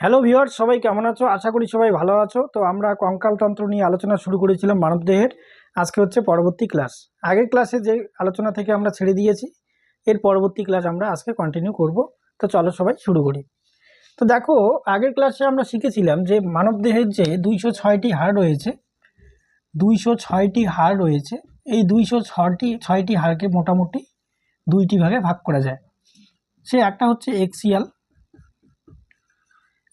Hello ভিওয়ার সবাই কেমন আছো? আশা করি সবাই ভালো আছো। তো আমরা কঙ্কালতন্ত্র নিয়ে আলোচনা শুরু করেছিলাম মানবদেহের। আজকে হচ্ছে পরবর্তী ক্লাস আগের ক্লাসে যে আলোচনা থেকে আমরা ছেড়ে দিয়েছি, এর পরবর্তী ক্লাস আমরা আজকে কন্টিনিউ করব। তো চলো সবাই শুরু করি। তো দেখো, আগের ক্লাসে আমরা শিখেছিলাম যে মানবদেহের যে দুইশো ছয়টি হাড় রয়েছে, দুইশো ছয়টি হাড় রয়েছে, এই দুইশো ছটি ছয়টি হাড়কে মোটামুটি দুইটি ভাগে ভাগ করা যায়। সে একটা হচ্ছে এক্সিয়াল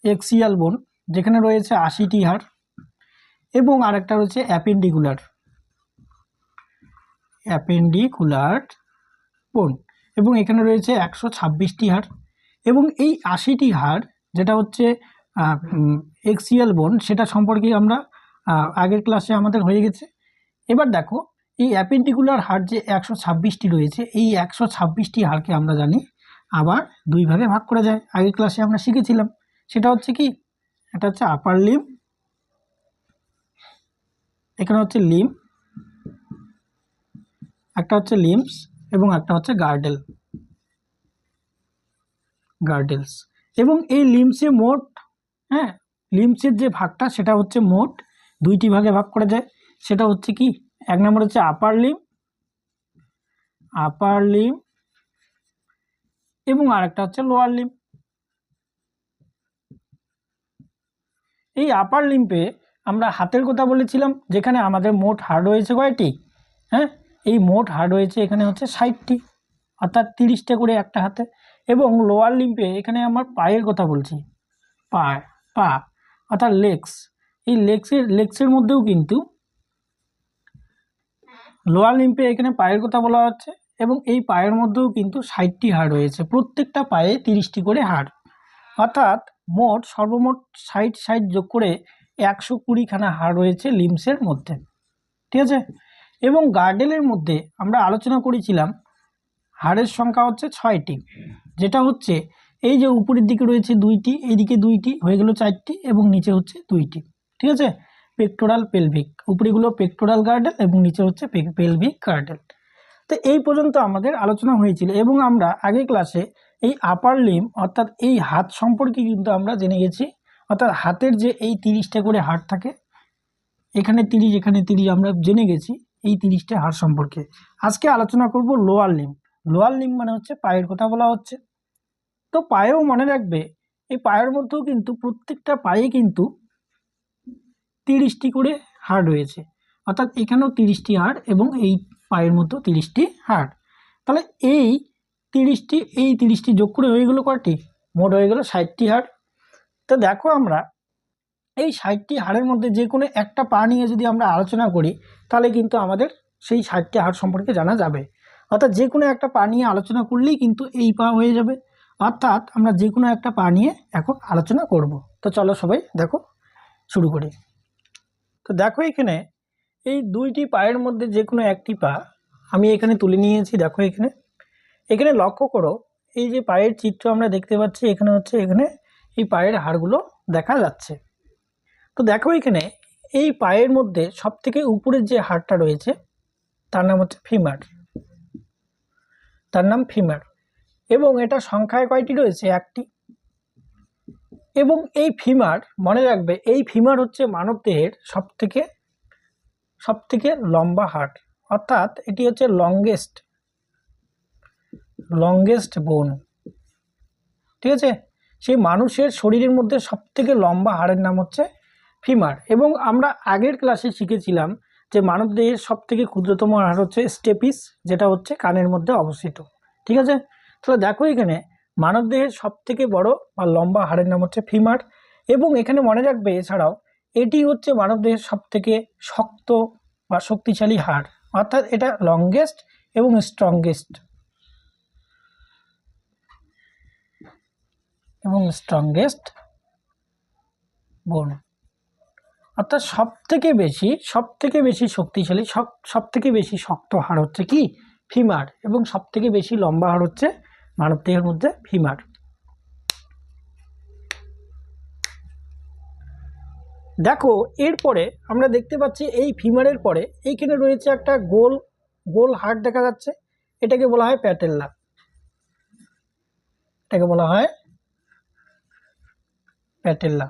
এক্সিয়াল বোন যেখানে রয়েছে আশিটি হাড় এবং আরেকটা রয়েছে অ্যাপেন্ডিকুলার। অ্যাপেন্ডিকুলার বোন এবং এখানে রয়েছে একশো ছাব্বিশটি হাড় এবং এই আশিটি হাড় যেটা হচ্ছে এক্সিয়াল বোন সেটা সম্পর্কে আমরা আগের ক্লাসে আমাদের হয়ে গেছে। এবার দেখো, এই অ্যাপেন্ডিকুলার হাড় যে একশো ছাব্বিশটি রয়েছে, এই একশো ছাব্বিশটি হাড়কে আমরা জানি আবার দুই ভাগে ভাগ করা যায়। আগের ক্লাসে আমরা শিখেছিলাম। সেটা হচ্ছে কি? এটা হচ্ছে আপার লিম এখানে হচ্ছে লিম একটা হচ্ছে লিমস এবং একটা হচ্ছে গার্ডেল গার্ডেলস এবং এই লিমসে মোট হ্যাঁ লিমসের যে ভাগটা সেটা হচ্ছে মোট দুইটি ভাগে ভাগ করা যায়। সেটা হচ্ছে কি? এক নম্বর হচ্ছে আপার লিম আপার লিম এবং আরেকটা হচ্ছে লোয়ার লিম এই আপার লিম্পে আমরা হাতের কথা বলেছিলাম, যেখানে আমাদের মোট হাড় রয়েছে কয়টি? হ্যাঁ? এই মোট হাড় রয়েছে এখানে হচ্ছে ষাটটি, অর্থাৎ তিরিশটা করে একটা হাতে। এবং লোয়ার লিম্পে এখানে আমার পায়ের কথা বলছি। পা পা, অর্থাৎ লেগস এই লেগসের লেগসের মধ্যেও কিন্তু লোয়ার লিম্পে এখানে পায়ের কথা বলা হচ্ছে এবং এই পায়ের মধ্যেও কিন্তু ষাটটি হাড় রয়েছে। প্রত্যেকটা পায়ে তিরিশটি করে হাড়। অর্থাৎ মোট সর্বমোট ষাট ষাট যোগ করে একশো কুড়িখানা হাড় রয়েছে লিমসের মধ্যে, ঠিক আছে? এবং গার্ডেলের মধ্যে আমরা আলোচনা করেছিলাম হাড়ের সংখ্যা হচ্ছে ছয়টি, যেটা হচ্ছে এই যে উপরের দিকে রয়েছে দুইটি, এইদিকে দুইটি, হয়ে গেল চারটি এবং নিচে হচ্ছে দুইটি, ঠিক আছে? পেক্টোরাল পেলভিক উপরেগুলো পেক্টোরাল গার্ডেল এবং নিচে হচ্ছে পেলভিক গার্ডেল তো এই পর্যন্ত আমাদের আলোচনা হয়েছিল এবং আমরা আগের ক্লাসে এই আপার লিম অর্থাৎ এই হাত সম্পর্কে কিন্তু আমরা জেনে গেছি, অর্থাৎ হাতের যে এই তিরিশটা করে হাড় থাকে, এখানে তিরিশ এখানে তিরিশ, আমরা জেনে গেছি এই তিরিশটা হাড় সম্পর্কে। আজকে আলোচনা করব লোয়ার লিম লোয়ার লিম মানে হচ্ছে পায়ের কথা বলা হচ্ছে। তো পায়েও মনে রাখবে, এই পায়ের মধ্যেও কিন্তু প্রত্যেকটা পায়ে কিন্তু তিরিশটি করে হাড় রয়েছে। অর্থাৎ এখানেও তিরিশটি হাড় এবং এই পায়ের মধ্যেও তিরিশটি হাড়। তাহলে এই তিরিশটি, এই তিরিশটি যোগ করে হয়ে গেলো কয়টি? মোট হয়ে গেলো ষাটটি হাড়। তো দেখো আমরা, এই ষাটটি হাড়ের মধ্যে যে কোনো একটা পা নিয়ে যদি আমরা আলোচনা করি, তাহলে কিন্তু আমাদের সেই ষাটটি হাড় সম্পর্কে জানা যাবে। অর্থাৎ যে কোনো একটা পা নিয়ে আলোচনা করলেই কিন্তু এই পা হয়ে যাবে। অর্থাৎ আমরা যে কোনো একটা পা নিয়ে এখন আলোচনা করব। তো চলো সবাই দেখো, শুরু করি। তো দেখো এখানে, এই দুইটি পায়ের মধ্যে যে কোনো একটি পা আমি এখানে তুলে নিয়েছি, দেখো এখানে। এখানে লক্ষ্য করো, এই যে পায়ের চিত্র আমরা দেখতে পাচ্ছি, এখানে হচ্ছে, এখানে এই পায়ের হাড়গুলো দেখা যাচ্ছে। তো দেখো এখানে, এই পায়ের মধ্যে সব থেকে উপরের যে হাড়টা রয়েছে, তার নাম হচ্ছে ফিমার। তার নাম ফিমার। এবং এটা সংখ্যায় কয়টি রয়েছে? একটি। এবং এই ফিমার, মনে রাখবে, এই ফিমার হচ্ছে মানবদেহের সব থেকে সব থেকে লম্বা হাড়। অর্থাৎ এটি হচ্ছে লংগেস্ট। লংগেস্ট বোন ঠিক আছে? সেই মানুষের শরীরের মধ্যে সব থেকে লম্বা হাড়ের নাম হচ্ছে ফিমার এবং আমরা আগের ক্লাসে শিখেছিলাম যে মানবদেহের সব থেকে ক্ষুদ্রতম হাড় হচ্ছে স্টেপিস যেটা হচ্ছে কানের মধ্যে অবস্থিত। ঠিক আছে? তাহলে দেখো এখানে মানবদেহের সব থেকে বড় বা লম্বা হাড়ের নাম হচ্ছে ফিমার এবং এখানে মনে রাখবে এছাড়াও, এটি হচ্ছে মানবদেহের সব থেকে শক্ত বা শক্তিশালী হাড়। অর্থাৎ এটা লংগেস্ট এবং স্ট্রংগেস্ট এবং স্ট্রংগেস্ট বোন অর্থাৎ সব থেকে বেশি সব থেকে বেশি শক্তিশালী, সব সব থেকে বেশি শক্ত হাড় হচ্ছে কি? ফিমার এবং সব থেকে বেশি লম্বা হাড় হচ্ছে মানবদেহের মধ্যে ফিমার দেখো, এরপরে আমরা দেখতে পাচ্ছি এই ফিমারের পরে এইখানে রয়েছে একটা গোল গোল হাড় দেখা যাচ্ছে। এটাকে বলা হয় প্যাটেল্লা এটাকে বলা হয় প্যাটেল্লা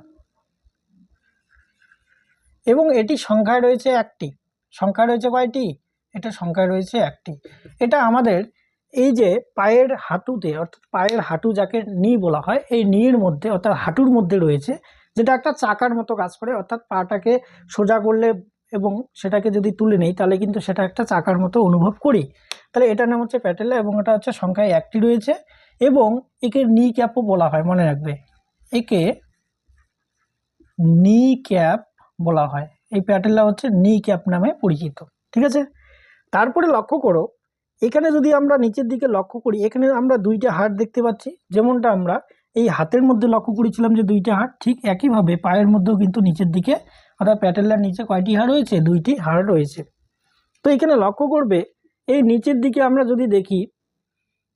এবং এটি সংখ্যায় রয়েছে একটি। সংখ্যায় রয়েছে কয়টি? এটা সংখ্যায় রয়েছে একটি। এটা আমাদের এই যে পায়ের হাঁটুতে, অর্থাৎ পায়ের হাঁটু যাকে নি বলা হয়, এই নির মধ্যে, অর্থাৎ হাঁটুর মধ্যে রয়েছে, যেটা একটা চাকার মতো কাজ করে, অর্থাৎ পাটাকে সোজা করলে এবং সেটাকে যদি তুলে নেই, তাহলে কিন্তু সেটা একটা চাকার মতো অনুভব করি। তাহলে এটার নাম হচ্ছে প্যাটেলা এবং এটা হচ্ছে সংখ্যায় একটি রয়েছে এবং একে নি ক্যাপও বলা হয়, মনে রাখবে। একে নি ক্যাপ বলা হয়। এই প্যাটেলা হচ্ছে নি ক্যাপ নামে পরিচিত। ঠিক আছে? তারপরে লক্ষ্য করো, এখানে যদি আমরা নিচের দিকে লক্ষ্য করি, এখানে আমরা দুইটা হাড় দেখতে পাচ্ছি। যেমনটা আমরা এই হাতের মধ্যে লক্ষ্য করেছিলাম যে দুইটা হাড়, ঠিক একইভাবে পায়ের মধ্যেও কিন্তু নিচের দিকে, অর্থাৎ প্যাটেলার নিচে কয়টি হাড় রয়েছে? দুইটি হাড় রয়েছে। তো এখানে লক্ষ্য করবে, এই নিচের দিকে আমরা যদি দেখি,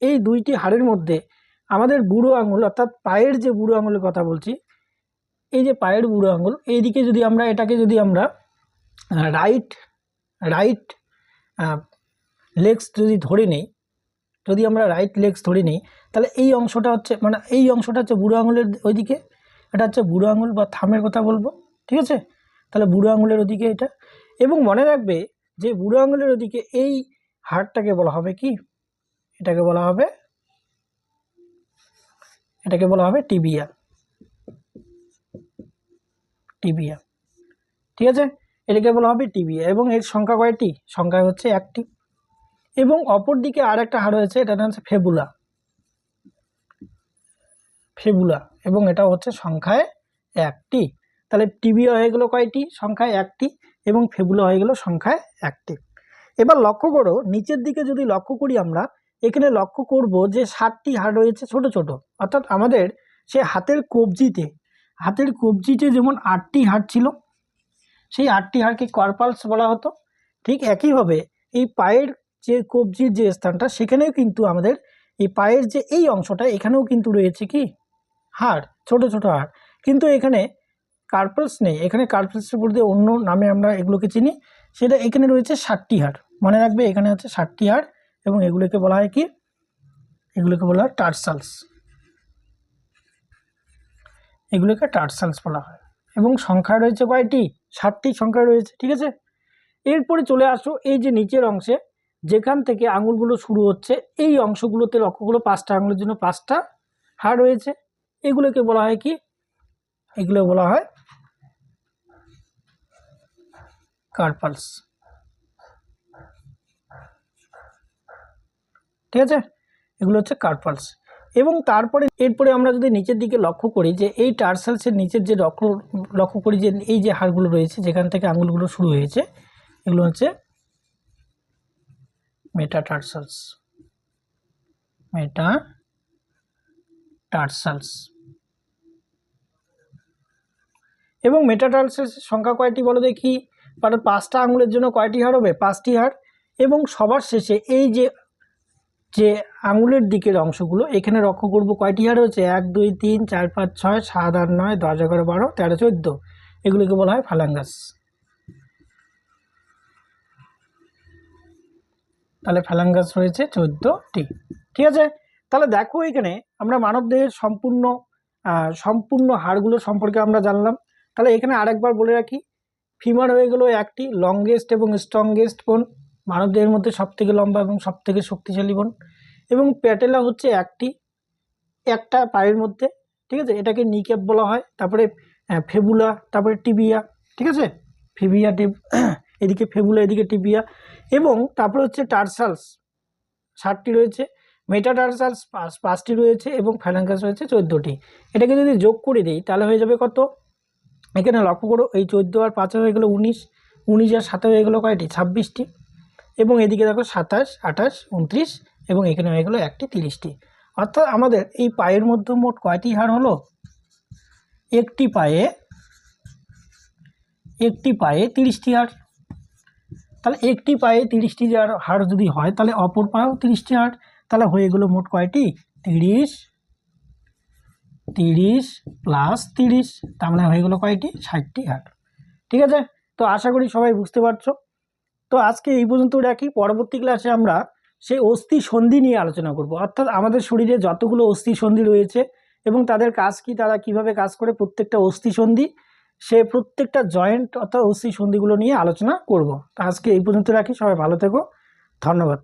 এই দুইটি হাড়ের মধ্যে আমাদের বুড়ো আঙুল, অর্থাৎ পায়ের যে বুড়ো আঙুলের কথা বলছি এই যে পায়ের বুড়ো আঙুল এইদিকে যদি আমরা, এটাকে যদি আমরা রাইট রাইট লেগস যদি ধরে নেই, যদি আমরা রাইট লেগস ধরে নিই, তাহলে এই অংশটা হচ্ছে মানে এই অংশটা হচ্ছে বুড়ো আঙুলের ওইদিকে, এটা হচ্ছে বুড়ো আঙুল বা থামের কথা বলব, ঠিক আছে? তাহলে বুড়ো আঙুলের ওদিকে এটা। এবং মনে রাখবে যে বুড়ো আঙুলের ওদিকে এই হাড়টাকে বলা হবে কি? এটাকে বলা হবে, এটাকে বলা হবে টিবিয়া। টিবিয়া ঠিক আছে? এটাকে বলা হবে টিবিয়া এবং এর সংখ্যা কয়টি? সংখ্যা হচ্ছে একটি। এবং অপর দিকে আর একটা হাড় রয়েছে, এটা হচ্ছে ফেবুলা। ফেবুলা। এবং এটা হচ্ছে সংখ্যায় একটি। তাহলে টিবিয়া হয়ে গেলো কয়টি? সংখ্যায় একটি। এবং ফেবুলা হয়ে গেলো সংখ্যায় একটি। এবার লক্ষ্য করো, নিচের দিকে যদি লক্ষ্য করি আমরা, এখানে লক্ষ্য করব যে সাতটি হাড় রয়েছে ছোট ছোট। অর্থাৎ আমাদের সে হাতের কবজিতে হাতের কবজিতে যেমন আটটি হাড় ছিল, সেই আটটি হাড়কে কর্পালস বলা হতো। ঠিক একইভাবে এই পায়ের যে কবজির যে স্থানটা, সেখানেও কিন্তু আমাদের এই পায়ের যে এই অংশটা, এখানেও কিন্তু রয়েছে কি? হাড়, ছোট ছোট হাড়। কিন্তু এখানে কার্পলস নেই। এখানে কার্পলসের মধ্যে অন্য নামে আমরা এগুলোকে চিনি। সেটা এখানে রয়েছে ষাটটি হাড়। মনে রাখবে এখানে হচ্ছে ষাটটি হাড় এবং এগুলোকে বলা হয় কি? এগুলোকে বলা হয় টার্সালস। এগুলোকে টার্সালস বলা হয়। এবং সংখ্যা রয়েছে কয়টি? সাতটি সংখ্যা রয়েছে, ঠিক আছে? এরপরে চলে আসো এই যে নিচের অংশে, যেখান থেকে আঙুলগুলো শুরু হচ্ছে, এই অংশগুলোতে লক্ষ্যগুলো পাঁচটা আঙুলের জন্য পাঁচটা হাড় রয়েছে। এগুলোকে বলা হয় কি? এগুলো বলা হয় কার্পালস। ঠিক আছে? এগুলো হচ্ছে কার্পালস। এবং তারপরে, এরপরে আমরা যদি নিচের দিকে লক্ষ্য করি যে এই টার্সালসের নিচের যে লক্ষ্য লক্ষ্য করি যে এই যে হাড়গুলো রয়েছে, যেখান থেকে আঙুলগুলো শুরু হয়েছে, এগুলো হচ্ছে মেটা মেটাটার্সালস মেটা টার্সালস। এবং মেটাটার্সালস সংখ্যা কয়টি বলো দেখি? পাঁচটা আঙুলের জন্য কয়টি হাড় হবে? পাঁচটি হাড়। এবং সবার শেষে এই যে যে আঙুলের দিকের অংশগুলো, এখানে লক্ষ্য করব কয়টি হাড় হচ্ছে এক, দুই, তিন, চার, পাঁচ, ছয়, সাত, আট, নয়, দশ, এগারো, বারো, তেরো, চোদ্দ। এগুলোকে বলা হয় ফালাঙ্গাস। তাহলে ফ্যালাঙ্গাস রয়েছে চোদ্দোটি। ঠিক আছে? তাহলে দেখো এখানে আমরা মানবদেহের সম্পূর্ণ সম্পূর্ণ হাড়গুলো সম্পর্কে আমরা জানলাম। তাহলে এখানে আরেকবার বলে রাখি, ফিমার হয়ে গেলো একটি, লংগেস্ট এবং স্ট্রংগেস্ট বোন। মানবদেহের মধ্যে সবথেকে লম্বা এবং সবথেকে শক্তিশালী বোন। এবং প্যাটেলা হচ্ছে একটি, একটা পায়ের মধ্যে, ঠিক আছে? এটাকে নিক্যাপ বলা হয়। তারপরে ফেবুলা, তারপরে টিবিয়া, ঠিক আছে? ফিবিয়া টিপ এদিকে ফেবুলা, এদিকে টিবিয়া। এবং তারপরে হচ্ছে টার্সালস ষাটটি রয়েছে। মেটাটার্সালস পাঁচ, পাঁচটি রয়েছে এবং ফ্যালাঙ্কাস রয়েছে চোদ্দোটি। এটাকে যদি যোগ করে দিই, তাহলে হয়ে যাবে কত? এখানে লক্ষ্য করো, এই চোদ্দ আর পাঁচে হয়ে গেলো উনিশ উনিশ আর সাথে হয়ে গেলো কয়টি? ছাব্বিশটি। এবং এদিকে দেখো সাতাশ, আঠাশ, উনত্রিশ এবং এখানে হয়ে গেলো একটি তিরিশটি। অর্থাৎ আমাদের এই পায়ের মধ্যে মোট কয়টি হাড় হলো? একটি পায়ে একটি পায়ে তিরিশটি হাড়। তাহলে একটি পায়ে তিরিশটি হাড় হাড় যদি হয়, তাহলে অপর পায়েও তিরিশটি হাড়। তাহলে হয়ে গেলো মোট কয়টি? তিরিশ তিরিশ প্লাস তিরিশ। তার মানে হয়ে গেলো কয়টি? ষাটটি হাড়। ঠিক আছে? তো আশা করি সবাই বুঝতে পারছ। তো আজকে এই পর্যন্ত রাখি। পরবর্তী ক্লাসে আমরা সেই অস্থি সন্ধি নিয়ে আলোচনা করব। অর্থাৎ আমাদের শরীরে যতগুলো অস্থি সন্ধি রয়েছে এবং তাদের কাজ কি, তারা কীভাবে কাজ করে, প্রত্যেকটা অস্থি সন্ধি, সে প্রত্যেকটা জয়েন্ট অর্থাৎ অস্থি সন্ধিগুলো নিয়ে আলোচনা করব। আজকে এই পর্যন্ত রাখি। সবাই ভালো থেকো। ধন্যবাদ।